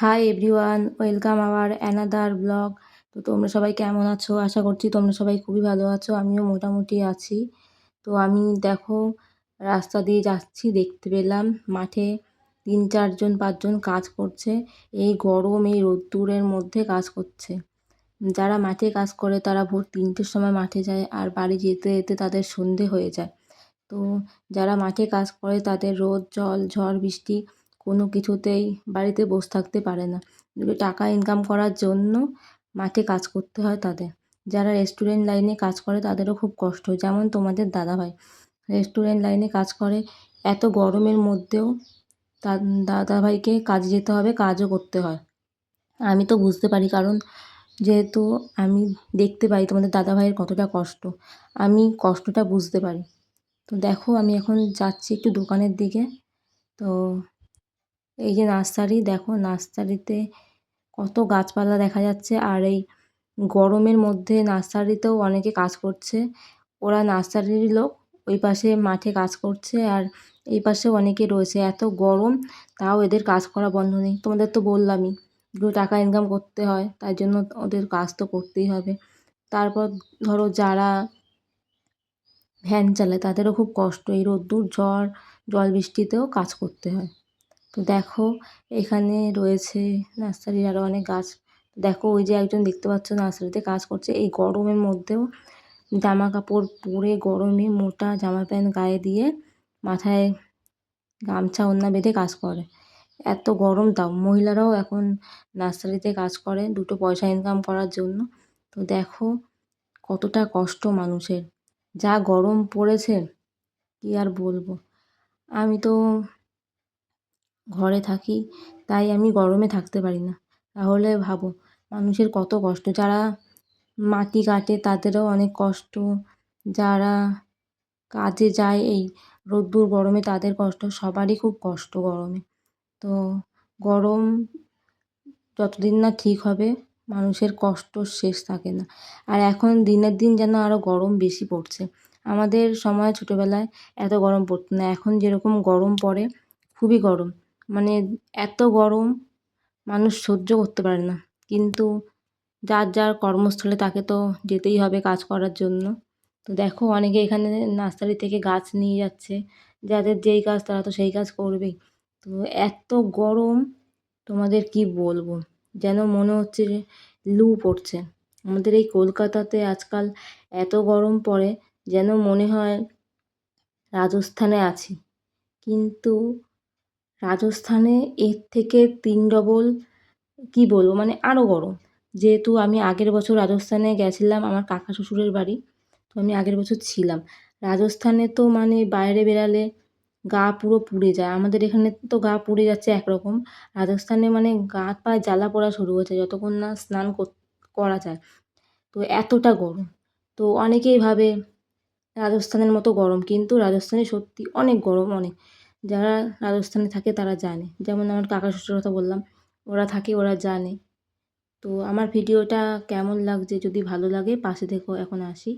Hi everyone welcome our another blog তো তোমরা সবাই কেমন আছো? আশা করছি তোমরা সবাই খুবই ভালো আছো, আমিও মোটামুটি আছি। তো আমি দেখো, রাস্তা দিয়ে যাচ্ছি, দেখতে পেলাম মাঠে তিন চারজন, পাঁচজন কাজ করছে। এই গরম, এই রোদ্দুরের মধ্যে কাজ করছে। যারা মাঠে কাজ করে, তারা ভোর তিনটের সময় মাঠে যায় আর বাড়ি যেতে যেতে তাদের সন্ধে হয়ে যায়। তো যারা মাঠে কাজ করে, তাদের রোদ, জল, ঝড়, বৃষ্টি কোনো কিছুতেই বাড়িতে বসে থাকতে পারে না। দুটো টাকা ইনকাম করার জন্য মাঠে কাজ করতে হয় তাদের। যারা রেস্টুরেন্ট লাইনে কাজ করে তাদেরও খুব কষ্ট, যেমন তোমাদের দাদাভাই। রেস্টুরেন্ট লাইনে কাজ করে, এত গরমের মধ্যেও তার দাদাভাইকে কাজে যেতে হবে, কাজও করতে হয়। আমি তো বুঝতে পারি, কারণ যেহেতু আমি দেখতে পাই তোমাদের দাদাভাইয়ের কতটা কষ্ট, আমি কষ্টটা বুঝতে পারি। তো দেখো, আমি এখন যাচ্ছি একটু দোকানের দিকে। তো এই যে নার্সারি, দেখো নার্সারিতে কত গাছপালা দেখা যাচ্ছে। আর এই গরমের মধ্যে নার্সারিতেও অনেকে কাজ করছে। ওরা নার্সারির লোক, ওই পাশে মাঠে কাজ করছে আর এই পাশে অনেকে রয়েছে। এত গরম, তাও এদের কাজ করা বন্ধ নেই। তোমাদের তো বললামই দু টাকা ইনকাম করতে হয়, তাই জন্য ওদের কাজ তো করতেই হবে। তারপর ধরো যারা ভ্যান চালায়, তাদেরও খুব কষ্ট। এই রোদ্দুর, ঝড়, জল বৃষ্টিতেও কাজ করতে হয়। তো দেখো, এখানে রয়েছে নার্সারির আরও অনেক গাছ। দেখো, ওই যে একজন দেখতে পাচ্ছ নার্সারিতে কাজ করছে। এই গরমের মধ্যেও জামা কাপড় পরে গরমে মোটা জামা প্যান্ট গায়ে দিয়ে মাথায় গামছা, ওড়না বেঁধে কাজ করে। এত গরম তাও। মহিলারাও এখন নার্সারিতে কাজ করে, দুটো পয়সা ইনকাম করার জন্য। তো দেখো, কতটা কষ্ট মানুষের। যা গরম পড়েছে, কী আর বলব। আমি তো ঘরে থাকি, তাই আমি গরমে থাকতে পারি না। তাহলে ভাবো, মানুষের কত কষ্ট। যারা মাটি কাটে, তাদেরও অনেক কষ্ট। যারা কাজে যায়, এই রোদ্দুর গরমে তাদের কষ্ট। সবারই খুব কষ্ট গরমে। তো গরম যতদিন না ঠিক হবে, মানুষের কষ্ট শেষ থাকে না। আর এখন দিনের দিন যেন আরও গরম বেশি পড়ছে। আমাদের সময় ছোটোবেলায় এত গরম পড়তো না। এখন যেরকম গরম পড়ে, খুবই গরম। মানে এত গরম, মানুষ সহ্য করতে পারে না। কিন্তু যার যার কর্মস্থলে তাকে তো যেতেই হবে কাজ করার জন্য। তো দেখো অনেকে এখানে নার্সারি থেকে গাছ নিয়ে যাচ্ছে। যাদের যেই কাজ তারা তো সেই কাজ করবেই। তো এত গরম, তোমাদের কি বলব? যেন মনে হচ্ছে যে লু পড়ছে। আমাদের এই কলকাতাতে আজকাল এত গরম পড়ে, যেন মনে হয় রাজস্থানে আছি। কিন্তু রাজস্থানে এর থেকে তিন ডবল কী বলব? মানে আরও গরম। যেহেতু আমি আগের বছর রাজস্থানে গেছিলাম, আমার কাকা শ্বশুরের বাড়ি, তো আমি আগের বছর ছিলাম। রাজস্থানে তো মানে বাইরে বেরালে গা পুরো পুড়ে যায়। আমাদের এখানে তো গা পুড়ে যাচ্ছে একরকম। রাজস্থানে মানে গা পায়ে জ্বালা পোড়া শুরু হয়েছে, যতক্ষণ না স্নান করা যায়। তো এতটা গরম। তো অনেকেই ভাবে রাজস্থানের মতো গরম, কিন্তু রাজস্থানে সত্যি অনেক গরম, অনেক। যারা রাজস্থানে থাকে তারা জানে। যেমন আমার কাকা শ্বশুর কথা বললাম, ওরা থাকে, ওরা জানে। তো আমার ভিডিওটা কেমন লাগছে যদি ভালো লাগে, পাশে থেকো এখন আসি।